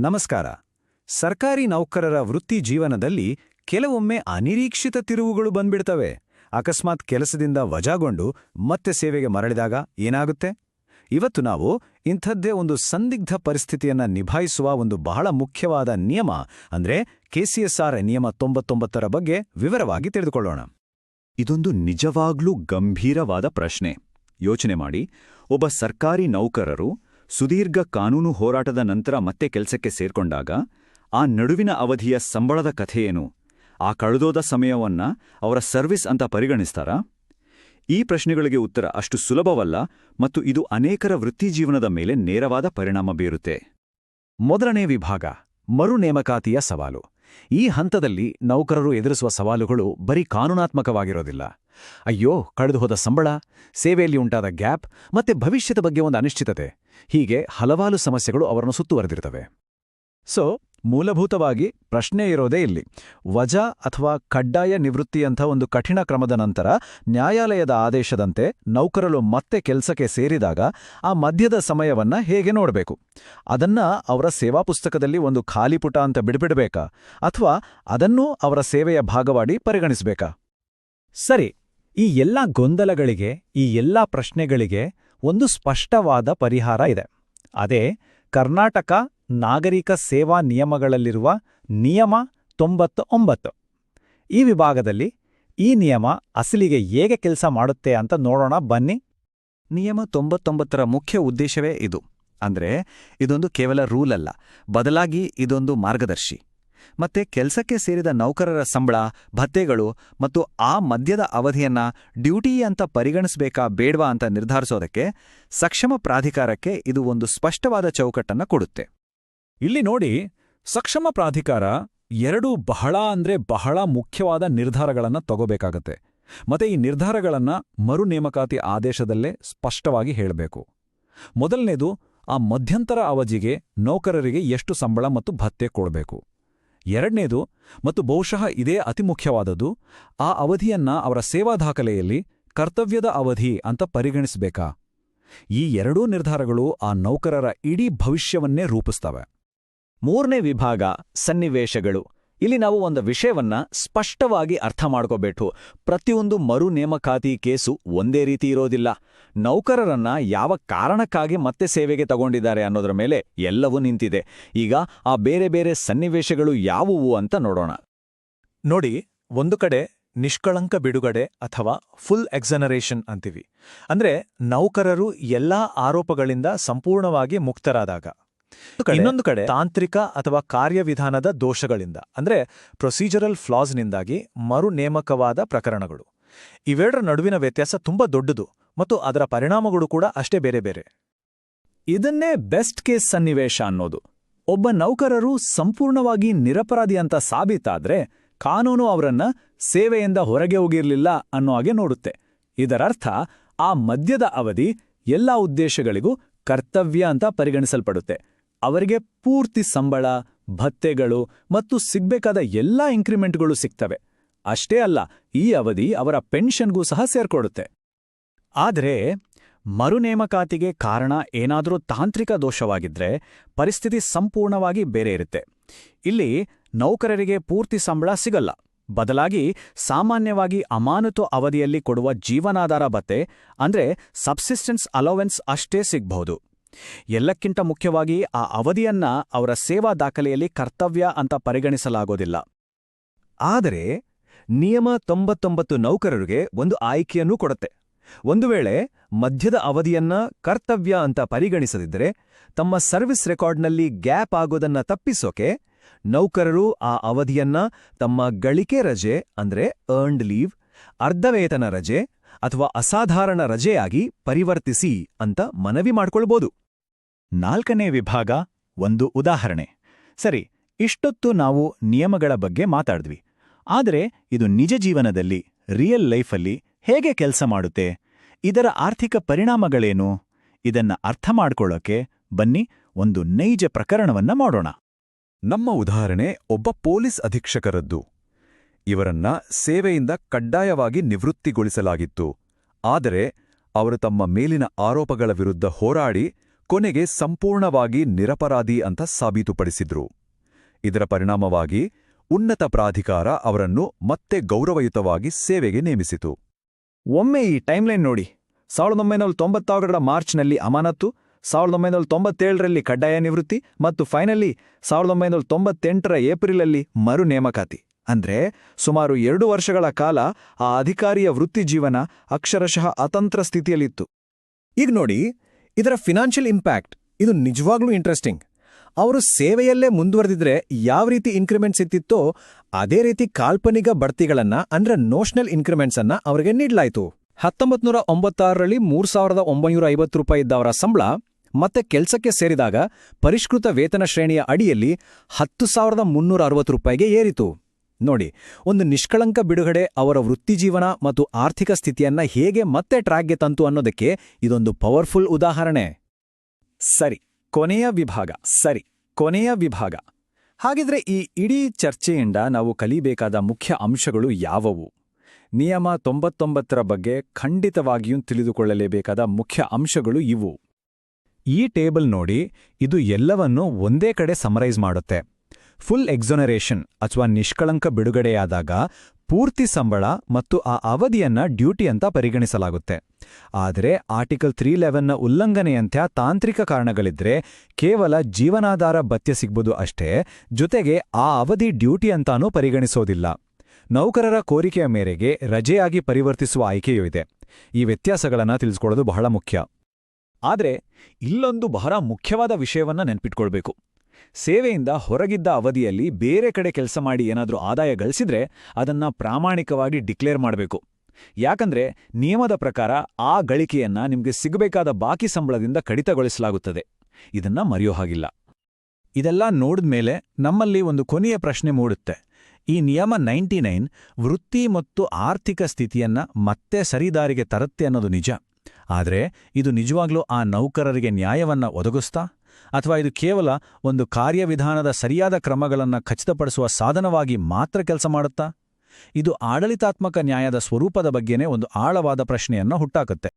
ನಮಸ್ಕಾರ. ಸರ್ಕಾರಿ ನೌಕರರ ವೃತ್ತಿ ಜೀವನದಲ್ಲಿ ಕೆಲವೊಮ್ಮೆ ಅನಿರೀಕ್ಷಿತ ತಿರುವುಗಳು ಬಂದ್ಬಿಡ್ತವೆ. ಅಕಸ್ಮಾತ್ ಕೆಲಸದಿಂದ ವಜಾಗೊಂಡು ಮತ್ತೆ ಸೇವೆಗೆ ಮರಳಿದಾಗ ಏನಾಗುತ್ತೆ? ಇವತ್ತು ನಾವು ಇಂಥದ್ದೇ ಒಂದು ಸಂದಿಗ್ಧ ಪರಿಸ್ಥಿತಿಯನ್ನ ನಿಭಾಯಿಸುವ ಒಂದು ಬಹಳ ಮುಖ್ಯವಾದ ನಿಯಮ ಅಂದ್ರೆ ಕೆಸಿಎಸ್ಆರ್ ನಿಯಮ ತೊಂಬತ್ತೊಂಬತ್ತರ ಬಗ್ಗೆ ವಿವರವಾಗಿ ತಿಳಿದುಕೊಳ್ಳೋಣ. ಇದೊಂದು ನಿಜವಾಗ್ಲೂ ಗಂಭೀರವಾದ ಪ್ರಶ್ನೆ. ಯೋಚನೆ ಮಾಡಿ. ಒಬ್ಬ ಸರ್ಕಾರಿ ನೌಕರರು ಸುದೀರ್ಘ ಕಾನೂನು ಹೋರಾಟದ ನಂತರ ಮತ್ತೆ ಕೆಲಸಕ್ಕೆ ಸೇರ್ಕೊಂಡಾಗ, ಆ ನಡುವಿನ ಅವಧಿಯ ಸಂಬಳದ ಕಥೆಯೇನು? ಆ ಕಳೆದೋದ ಸಮಯವನ್ನ ಅವರ ಸರ್ವಿಸ್ ಅಂತ ಪರಿಗಣಿಸ್ತಾರಾ? ಈ ಪ್ರಶ್ನೆಗಳಿಗೆ ಉತ್ತರ ಅಷ್ಟು ಸುಲಭವಲ್ಲ ಮತ್ತು ಇದು ಅನೇಕರ ವೃತ್ತಿಜೀವನದ ಮೇಲೆ ನೇರವಾದ ಪರಿಣಾಮ ಬೀರುತ್ತೆ. ಮೊದಲನೇ ವಿಭಾಗ, ಮರು ನೇಮಕಾತಿಯ ಸವಾಲು. ಈ ಹಂತದಲ್ಲಿ ನೌಕರರು ಎದುರಿಸುವ ಸವಾಲುಗಳು ಬರೀ ಕಾನೂನಾತ್ಮಕವಾಗಿರೋದಿಲ್ಲ. ಅಯ್ಯೋ, ಕಳೆದುಹೋದ ಸಂಬಳ, ಸೇವೆಯಲ್ಲಿ ಉಂಟಾದ ಗ್ಯಾಪ್ ಮತ್ತೆ ಭವಿಷ್ಯದ ಬಗ್ಗೆ ಒಂದು ಅನಿಶ್ಚಿತತೆ. ಹೀಗೆ ಹಲವಾರು ಸಮಸ್ಯೆಗಳು ಅವರನ್ನು ಸುತ್ತುವರೆದಿರ್ತವೆ. ಸೊ ಮೂಲಭೂತವಾಗಿ ಪ್ರಶ್ನೆ ಇರೋದೇ ಇಲ್ಲಿ. ವಜಾ ಅಥವಾ ಕಡ್ಡಾಯ ನಿವೃತ್ತಿಯಂಥ ಒಂದು ಕಠಿಣ ಕ್ರಮದ ನಂತರ ನ್ಯಾಯಾಲಯದ ಆದೇಶದಂತೆ ನೌಕರರು ಮತ್ತೆ ಕೆಲಸಕ್ಕೆ ಸೇರಿದಾಗ ಆ ಮಧ್ಯದ ಸಮಯವನ್ನ ಹೇಗೆ ನೋಡಬೇಕು? ಅದನ್ನ ಅವರ ಸೇವಾ ಪುಸ್ತಕದಲ್ಲಿ ಒಂದು ಖಾಲಿ ಪುಟ ಅಂತ ಬಿಡ್ಬಿಡ್ಬೇಕಾ? ಅಥವಾ ಅದನ್ನೂ ಅವರ ಸೇವೆಯ ಭಾಗವಾಡಿ ಪರಿಗಣಿಸಬೇಕಾ? ಸರಿ ಈ ಎಲ್ಲ ಗೊಂದಲಗಳಿಗೆ, ಈ ಎಲ್ಲ ಪ್ರಶ್ನೆಗಳಿಗೆ ಒಂದು ಸ್ಪಷ್ಟವಾದ ಪರಿಹಾರ ಇದೆ. ಅದೇ, ಕರ್ನಾಟಕ ನಾಗರಿಕ ಸೇವಾ ನಿಯಮಗಳಲ್ಲಿರುವ ನಿಯಮ ತೊಂಬತ್ತು ಒಂಬತ್ತು ಈ ವಿಭಾಗದಲ್ಲಿ ಈ ನಿಯಮ ಅಸಲಿಗೆ ಹೇಗೆ ಕೆಲಸ ಮಾಡುತ್ತೆ ಅಂತ ನೋಡೋಣ ಬನ್ನಿ. ನಿಯಮ ತೊಂಬತ್ತೊಂಬತ್ತರ ಮುಖ್ಯ ಉದ್ದೇಶವೇ ಇದು. ಅಂದ್ರೆ, ಇದೊಂದು ಕೇವಲ ರೂಲ್ ಅಲ್ಲ ಬದಲಾಗಿ ಇದೊಂದು ಮಾರ್ಗದರ್ಶಿ. ಮತ್ತೆ ಕೆಲಸಕ್ಕೆ ಸೇರಿದ ನೌಕರರ ಸಂಬಳ ಭತ್ತೆಗಳು ಮತ್ತು ಆ ಮಧ್ಯದ ಅವಧಿಯನ್ನ ಡ್ಯೂಟಿ ಅಂತ ಪರಿಗಣಿಸಬೇಕಾ ಬೇಡ್ವಾ ಅಂತ ನಿರ್ಧರಿಸೋದಕ್ಕೆ ಸಕ್ಷಮ ಪ್ರಾಧಿಕಾರಕ್ಕೆ ಇದು ಒಂದು ಸ್ಪಷ್ಟವಾದ ಚೌಕಟ್ಟನ್ನ ಕೊಡುತ್ತೆ. ಇಲ್ಲಿ ನೋಡಿ, ಸಕ್ಷಮ ಪ್ರಾಧಿಕಾರ ಎರಡೂ ಬಹಳ ಅಂದ್ರೆ ಬಹಳ ಮುಖ್ಯವಾದ ನಿರ್ಧಾರಗಳನ್ನ ತಗೋಬೇಕಾಗತ್ತೆ. ಮತ್ತೆ ಈ ನಿರ್ಧಾರಗಳನ್ನ ಮರು ನೇಮಕಾತಿ ಆದೇಶದಲ್ಲೇ ಸ್ಪಷ್ಟವಾಗಿ ಹೇಳಬೇಕು. ಮೊದಲನೇದು, ಆ ಮಧ್ಯಂತರ ಅವಧಿಗೆ ನೌಕರರಿಗೆ ಎಷ್ಟು ಸಂಬಳ ಮತ್ತು ಭತ್ತೆ ಕೊಡಬೇಕು. ಎರಡನೇದು ಮತ್ತು ಬಹುಶಃ ಇದೇ ಅತಿ ಮುಖ್ಯವಾದದ್ದು, ಆ ಅವಧಿಯನ್ನ ಅವರ ಸೇವಾ ದಾಖಲೆಯಲ್ಲಿ ಕರ್ತವ್ಯದ ಅವಧಿ ಅಂತ ಪರಿಗಣಿಸಬೇಕಾ? ಈ ಎರಡೂ ನಿರ್ಧಾರಗಳು ಆ ನೌಕರರ ಇಡೀ ಭವಿಷ್ಯವನ್ನೇ ರೂಪಿಸ್ತವೆ. ಮೂರನೇ ವಿಭಾಗ, ಸನ್ನಿವೇಶಗಳು. ಇಲ್ಲಿ ನಾವು ಒಂದು ವಿಷಯವನ್ನ ಸ್ಪಷ್ಟವಾಗಿ ಅರ್ಥ ಮಾಡ್ಕೋಬೇಕು. ಪ್ರತಿಯೊಂದು ಮರು ನೇಮಕಾತಿ ಕೇಸು ಒಂದೇ ರೀತಿ ಇರೋದಿಲ್ಲ. ನೌಕರರನ್ನ ಯಾವ ಕಾರಣಕ್ಕಾಗಿ ಮತ್ತೆ ಸೇವೆಗೆ ತಗೊಂಡಿದ್ದಾರೆ ಅನ್ನೋದ್ರ ಮೇಲೆ ಎಲ್ಲವೂ ನಿಂತಿದೆ. ಈಗ ಆ ಬೇರೆ ಬೇರೆ ಸನ್ನಿವೇಶಗಳು ಯಾವುವು ಅಂತ ನೋಡೋಣ. ನೋಡಿ, ಒಂದು ಕಡೆ ನಿಷ್ಕಳಂಕ ಬಿಡುಗಡೆ ಅಥವಾ ಫುಲ್ ಎಕ್ಸನರೇಷನ್ ಅಂತೀವಿ. ಅಂದ್ರೆ ನೌಕರರು ಎಲ್ಲಾ ಆರೋಪಗಳಿಂದ ಸಂಪೂರ್ಣವಾಗಿ ಮುಕ್ತರಾದಾಗ. ಇನ್ನೊಂದು ಕಡೆ ತಾಂತ್ರಿಕ ಅಥವಾ ಕಾರ್ಯವಿಧಾನದ ದೋಷಗಳಿಂದ, ಅಂದ್ರೆ ಪ್ರೊಸೀಜರಲ್ ಫ್ಲಾಸ್ನಿಂದಾಗಿ ಮರು ನೇಮಕವಾದ ಪ್ರಕರಣಗಳು. ಇವೆರಡರ ನಡುವಿನ ವ್ಯತ್ಯಾಸ ತುಂಬಾ ದೊಡ್ಡದು. ಮತ್ತು ಅದರ ಪರಿಣಾಮಗಳು ಕೂಡ ಅಷ್ಟೇ ಬೇರೆ ಬೇರೆ. ಇದನ್ನೇ ಬೆಸ್ಟ್ ಕೇಸ್ ಸನ್ನಿವೇಶ ಅನ್ನೋದು. ಒಬ್ಬ ನೌಕರರು ಸಂಪೂರ್ಣವಾಗಿ ನಿರಪರಾಧಿ ಅಂತ ಸಾಬೀತಾದ್ರೆ ಕಾನೂನು ಅವರನ್ನ ಸೇವೆಯಿಂದ ಹೊರಗೆ ಹೋಗಿರಲಿಲ್ಲ ಅನ್ನೋ ಹಾಗೆ ನೋಡುತ್ತೆ. ಇದರರ್ಥ ಆ ಮದ್ಯದ ಅವಧಿ ಎಲ್ಲಾ ಉದ್ದೇಶಗಳಿಗೂ ಕರ್ತವ್ಯ ಅಂತ ಪರಿಗಣಿಸಲ್ಪಡುತ್ತೆ. ಅವರಿಗೆ ಪೂರ್ತಿ ಸಂಬಳ, ಭತ್ತೆಗಳು ಮತ್ತು ಸಿಗ್ಬೇಕಾದ ಎಲ್ಲಾ ಇಂಕ್ರಿಮೆಂಟ್ಗಳು ಸಿಗ್ತವೆ. ಅಷ್ಟೇ ಅಲ್ಲ, ಈ ಅವಧಿ ಅವರ ಪೆನ್ಷನ್ಗೂ ಸಹ ಸೇರ್ಕೊಡುತ್ತೆ. ಆದರೆ ಮರುನೇಮಕಾತಿಗೆ ಕಾರಣ ಏನಾದರೂ ತಾಂತ್ರಿಕ ದೋಷವಾಗಿದ್ರೆ ಪರಿಸ್ಥಿತಿ ಸಂಪೂರ್ಣವಾಗಿ ಬೇರೆ ಇರುತ್ತೆ. ಇಲ್ಲಿ ನೌಕರರಿಗೆ ಪೂರ್ತಿ ಸಂಬಳ ಸಿಗಲ್ಲ. ಬದಲಾಗಿ ಸಾಮಾನ್ಯವಾಗಿ ಅಮಾನತು ಅವಧಿಯಲ್ಲಿ ಕೊಡುವ ಜೀವನಾಧಾರ ಭತ್ತೆ ಅಂದ್ರೆ ಸಬ್ಸಿಸ್ಟೆನ್ಸ್ ಅಲೋವೆನ್ಸ್ ಅಷ್ಟೇ ಸಿಗಬಹುದು. ಎಲ್ಲಕ್ಕಿಂತ ಮುಖ್ಯವಾಗಿ ಆ ಅವಧಿಯನ್ನ ಅವರ ಸೇವಾ ದಾಖಲೆಯಲ್ಲಿ ಕರ್ತವ್ಯ ಅಂತ ಪರಿಗಣಿಸಲಾಗೋದಿಲ್ಲ. ಆದರೆ ನಿಯಮ ತೊಂಬತ್ತೊಂಬತ್ತು ನೌಕರರಿಗೆ ಒಂದು ಆಯ್ಕೆಯನ್ನೂ ಕೊಡುತ್ತೆ. ಒಂದು ವೇಳೆ ಮಧ್ಯದ ಅವಧಿಯನ್ನ ಕರ್ತವ್ಯ ಅಂತ ಪರಿಗಣಿಸದಿದ್ದರೆ ತಮ್ಮ ಸರ್ವಿಸ್ ರೆಕಾರ್ಡ್ನಲ್ಲಿ ಗ್ಯಾಪ್ ಆಗೋದನ್ನ ತಪ್ಪಿಸೋಕೆ ನೌಕರರು ಆ ಅವಧಿಯನ್ನ ತಮ್ಮ ಗಳಿಕೆ ರಜೆ ಅಂದ್ರೆ ಅರ್ನ್ಡ್ ಲೀವ್ ಅರ್ಧವೇತನ ರಜೆ ಅಥವಾ ಅಸಾಧಾರಣ ರಜೆಯಾಗಿ ಪರಿವರ್ತಿಸಿ ಅಂತ ಮನವಿ ಮಾಡ್ಕೊಳ್ಬೋದು. ನಾಲ್ಕನೇ ವಿಭಾಗ ಒಂದು ಉದಾಹರಣೆ. ಸರಿ, ಇಷ್ಟೊತ್ತು ನಾವು ನಿಯಮಗಳ ಬಗ್ಗೆ ಮಾತಾಡಿದ್ವಿ. ಆದರೆ ಇದು ನಿಜ ಜೀವನದಲ್ಲಿ ರಿಯಲ್ ಲೈಫಲ್ಲಿ ಹೇಗೆ ಕೆಲಸ ಮಾಡುತ್ತೆ? ಇದರ ಆರ್ಥಿಕ ಪರಿಣಾಮಗಳೇನು? ಇದನ್ನ ಅರ್ಥ ಮಾಡಿಕೊಳ್ಳೋಕೆ ಬನ್ನಿ ಒಂದು ನೈಜ ಪ್ರಕರಣವನ್ನ ಮಾಡೋಣ. ನಮ್ಮ ಉದಾಹರಣೆ ಒಬ್ಬ ಪೊಲೀಸ್ ಅಧೀಕ್ಷಕರದ್ದು. ಇವರನ್ನ ಸೇವೆಯಿಂದ ಕಡ್ಡಾಯವಾಗಿ ನಿವೃತ್ತಿಗೊಳಿಸಲಾಗಿತ್ತು. ಆದರೆ ಅವರು ತಮ್ಮ ಮೇಲಿನ ಆರೋಪಗಳ ವಿರುದ್ಧ ಹೋರಾಡಿ ಕೊನೆಗೆ ಸಂಪೂರ್ಣವಾಗಿ ನಿರಪರಾಧಿ ಅಂತ ಸಾಬೀತುಪಡಿಸಿದ್ರು. ಇದರ ಪರಿಣಾಮವಾಗಿ ಉನ್ನತ ಪ್ರಾಧಿಕಾರ ಅವರನ್ನು ಮತ್ತೆ ಗೌರವಯುತವಾಗಿ ಸೇವೆಗೆ ನೇಮಿಸಿತು. ಒಮ್ಮೆ ಈ ಟೈಮ್ಲೈನ್ ನೋಡಿ. ಸಾವಿರದ ಒಂಬೈನೂರ ತೊಂಬತ್ತಾರರ ಮಾರ್ಚ್ನಲ್ಲಿ ಅಮಾನತ್ತು, ಸಾವಿರದ ಒಂಬೈನೂರ ತೊಂಬತ್ತೇಳರಲ್ಲಿ ಕಡ್ಡಾಯ ನಿವೃತ್ತಿ ಮತ್ತು ಫೈನಲಿ ಸಾವಿರದ ಒಂಬೈನೂರ ತೊಂಬತ್ತೆಂಟರ ಏಪ್ರಿಲಲ್ಲಿ ಮರು ನೇಮಕಾತಿ. ಅಂದ್ರೆ ಸುಮಾರು ಎರಡು ವರ್ಷಗಳ ಕಾಲ ಆ ಅಧಿಕಾರಿಯ ವೃತ್ತಿ ಜೀವನ ಅಕ್ಷರಶಃ ಅತಂತ್ರ ಸ್ಥಿತಿಯಲ್ಲಿತ್ತು. ಈಗ ನೋಡಿ, ಇದರ ಫಿನಾನ್ಷಿಯಲ್ ಇಂಪ್ಯಾಕ್ಟ್ ಇದು ನಿಜವಾಗ್ಲೂ ಇಂಟ್ರೆಸ್ಟಿಂಗ್ ಅವರು ಸೇವೆಯಲ್ಲೇ ಮುಂದುವರೆದಿದ್ರೆ ಯಾವ ರೀತಿ ಇನ್ಕ್ರಿಮೆಂಟ್ಸ್ ಇತ್ತಿತ್ತೋ ಅದೇ ರೀತಿ ಕಾಲ್ಪನಿಕ ಬಡ್ತಿಗಳನ್ನ ಅಂದ್ರೆ ನೋಷನಲ್ ಇನ್ಕ್ರಿಮೆಂಟ್ಸ್ ಅನ್ನ ಅವರಿಗೆ ನೀಡಲಾಯಿತು. ಹತ್ತೊಂಬತ್ತು ನೂರ ಒಂಬತ್ತಾರರಲ್ಲಿ ಮೂರ್ ಸಾವಿರದ ಒಂಬೈನೂರ ಐವತ್ತು ರೂಪಾಯಿ ಇದ್ದ ಅವರ ಸಂಬಳ ಮತ್ತೆ ಕೆಲಸಕ್ಕೆ ಸೇರಿದಾಗ ಪರಿಷ್ಕೃತ ವೇತನ ಶ್ರೇಣಿಯ ಅಡಿಯಲ್ಲಿ ಹತ್ತು ಸಾವಿರದ ಮುನ್ನೂರ ಅರವತ್ತು ರೂಪಾಯಿಗೆ ಏರಿತು. ನೋಡಿ, ಒಂದು ನಿಷ್ಕಳಂಕ ಬಿಡುಗಡೆ ಅವರ ವೃತ್ತಿಜೀವನ ಮತ್ತು ಆರ್ಥಿಕ ಸ್ಥಿತಿಯನ್ನ ಹೇಗೆ ಮತ್ತೆ ಟ್ರ್ಯಾಕ್ಗೆ ತಂತು ಅನ್ನೋದಕ್ಕೆ ಇದೊಂದು ಪವರ್ಫುಲ್ ಉದಾಹರಣೆ. ಸರಿ ಕೊನೆಯ ವಿಭಾಗ. ಸರಿ, ಕೊನೆಯ ವಿಭಾಗ. ಹಾಗಿದ್ರೆ ಈ ಇಡೀ ಚರ್ಚೆಯಿಂದ ನಾವು ಕಲಿಬೇಕಾದ ಮುಖ್ಯ ಅಂಶಗಳು ಯಾವುವು? ನಿಯಮ ತೊಂಬತ್ತೊಂಬತ್ತರ ಬಗ್ಗೆ ಖಂಡಿತವಾಗಿಯೂ ತಿಳಿದುಕೊಳ್ಳಲೇಬೇಕಾದ ಮುಖ್ಯ ಅಂಶಗಳು ಇವು. ಈ ಟೇಬಲ್ ನೋಡಿ, ಇದು ಎಲ್ಲವನ್ನೂ ಒಂದೇ ಕಡೆ ಸಮರೈಸ್ ಮಾಡುತ್ತೆ. ಫುಲ್ ಎಕ್ಸೊನರೇಷನ್, ಅಥವಾ ನಿಷ್ಕಳಂಕ ಬಿಡುಗಡೆಯಾದಾಗ ಪೂರ್ತಿ ಸಂಬಳ ಮತ್ತು ಆ ಅವಧಿಯನ್ನ ಡ್ಯೂಟಿ ಅಂತ ಪರಿಗಣಿಸಲಾಗುತ್ತೆ. ಆದರೆ ಆರ್ಟಿಕಲ್ ತ್ರೀ ಲೆವೆನ್ನ ಉಲ್ಲಂಘನೆಯಂಥ ತಾಂತ್ರಿಕ ಕಾರಣಗಳಿದ್ರೆ ಕೇವಲ ಜೀವನಾಧಾರ ಭತ್ಯೆ ಸಿಗ್ಬೋದು ಅಷ್ಟೇ, ಜೊತೆಗೆ ಆ ಅವಧಿ ಡ್ಯೂಟಿ ಅಂತಾನೂ ಪರಿಗಣಿಸೋದಿಲ್ಲ. ನೌಕರರ ಕೋರಿಕೆಯ ಮೇರೆಗೆ ರಜೆಯಾಗಿ ಪರಿವರ್ತಿಸುವ ಆಯ್ಕೆಯೂ ಇದೆ. ಈ ವ್ಯತ್ಯಾಸಗಳನ್ನು ತಿಳಿಸ್ಕೊಳ್ಳೋದು ಬಹಳ ಮುಖ್ಯ. ಆದರೆ ಇಲ್ಲೊಂದು ಬಹಳ ಮುಖ್ಯವಾದ ವಿಷಯವನ್ನ ನೆನ್ಪಿಟ್ಕೊಳ್ಬೇಕು. ಸೇವೆಯಿಂದ ಹೊರಗಿದ್ದ ಅವಧಿಯಲ್ಲಿ ಬೇರೆ ಕಡೆ ಕೆಲಸ ಮಾಡಿ ಏನಾದರೂ ಆದಾಯ ಗಳಿಸಿದ್ರೆ ಅದನ್ನ ಪ್ರಾಮಾಣಿಕವಾಗಿ ಡಿಕ್ಲೇರ್ ಮಾಡಬೇಕು. ಯಾಕಂದ್ರೆ ನಿಯಮದ ಪ್ರಕಾರ ಆ ಗಳಿಕೆಯನ್ನ ನಿಮಗೆ ಸಿಗಬೇಕಾದ ಬಾಕಿ ಸಂಬಳದಿಂದ ಕಡಿತಗೊಳಿಸಲಾಗುತ್ತದೆ. ಇದನ್ನ ಮರೆಯೋ ಹಾಗಿಲ್ಲ. ಇದೆಲ್ಲ ನೋಡಿದ್ಮೇಲೆ ನಮ್ಮಲ್ಲಿ ಒಂದು ಕೊನೆಯ ಪ್ರಶ್ನೆ ಮೂಡುತ್ತೆ. ಈ ನಿಯಮ ನೈಂಟಿ ನೈನ್ ವೃತ್ತಿ ಮತ್ತು ಆರ್ಥಿಕ ಸ್ಥಿತಿಯನ್ನ ಮತ್ತೆ ಸರಿದಾರಿಗೆ ತರುತ್ತೆ ಅನ್ನೋದು ನಿಜ. ಆದ್ರೆ ಇದು ನಿಜವಾಗ್ಲೂ ಆ ನೌಕರರಿಗೆ ನ್ಯಾಯವನ್ನ ಒದಗಿಸ್ತಾ? ಅಥವಾ ಇದು ಕೇವಲ ಒಂದು ಕಾರ್ಯವಿಧಾನದ ಸರಿಯಾದ ಕ್ರಮಗಳನ್ನು ಖಚಿತಪಡಿಸುವ ಸಾಧನವಾಗಿ ಮಾತ್ರ ಕೆಲಸ ಮಾಡುತ್ತಾ? ಇದು ಆಡಳಿತಾತ್ಮಕ ನ್ಯಾಯದ ಸ್ವರೂಪದ ಬಗ್ಗೆನೇ ಒಂದು ಆಳವಾದ ಪ್ರಶ್ನೆಯನ್ನು ಹುಟ್ಟಾಕುತ್ತೆ.